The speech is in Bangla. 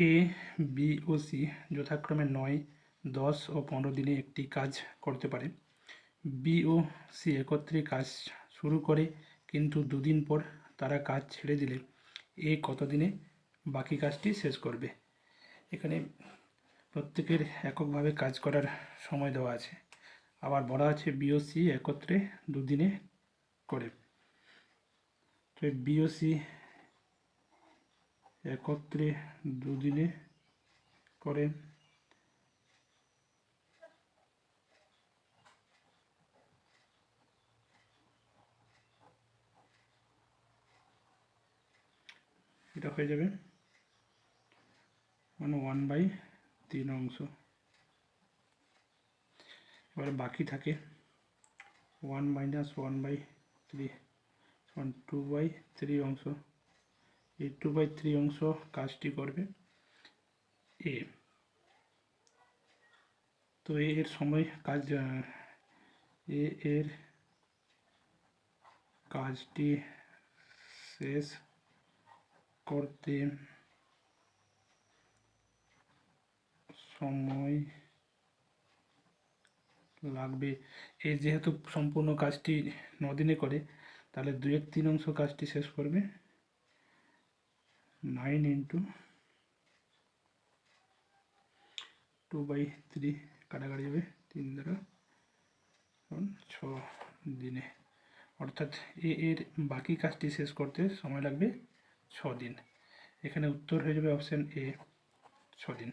এ, বি ও সি যথাক্রমে নয়, দশ ও পনেরো দিনে একটি কাজ করতে পারে। বি ও সি একত্রে কাজ শুরু করে, কিন্তু দুদিন পর তারা কাজ ছেড়ে দিলে এ কত দিনে বাকি কাজটি শেষ করবে? এখানে প্রত্যেকের এককভাবে কাজ করার সময় দেওয়া আছে। আবার বলা আছে বিওসি একত্রে দুদিনে করে। তো বিওসি একত্রে দুদিনে করে এটা হয়ে যাবে মানে ওয়ান বাই তিন অংশ। এবারে বাকি থাকে one minus one by three one two by three অংশ। এই টু বাই থ্রি অংশ কাজটি করবে। এ। তো এর সময় কাজ এ এর কাজটি শেষ করতে সময় লাগবে। এ যেহেতু সম্পূর্ণ কাজটি নদিনে করে, তাহলে দুয়ের তিন অংশ কাজটি শেষ করবে। Nine into two by three কাটাকাটি যাবে তিন দ্বারা এখন ছ দিনে। অর্থাৎ এ এর বাকি কাজটি শেষ করতে সময় লাগবে ছ দিন। এখানে উত্তর হয়ে যাবে অপশান এ ছ দিন।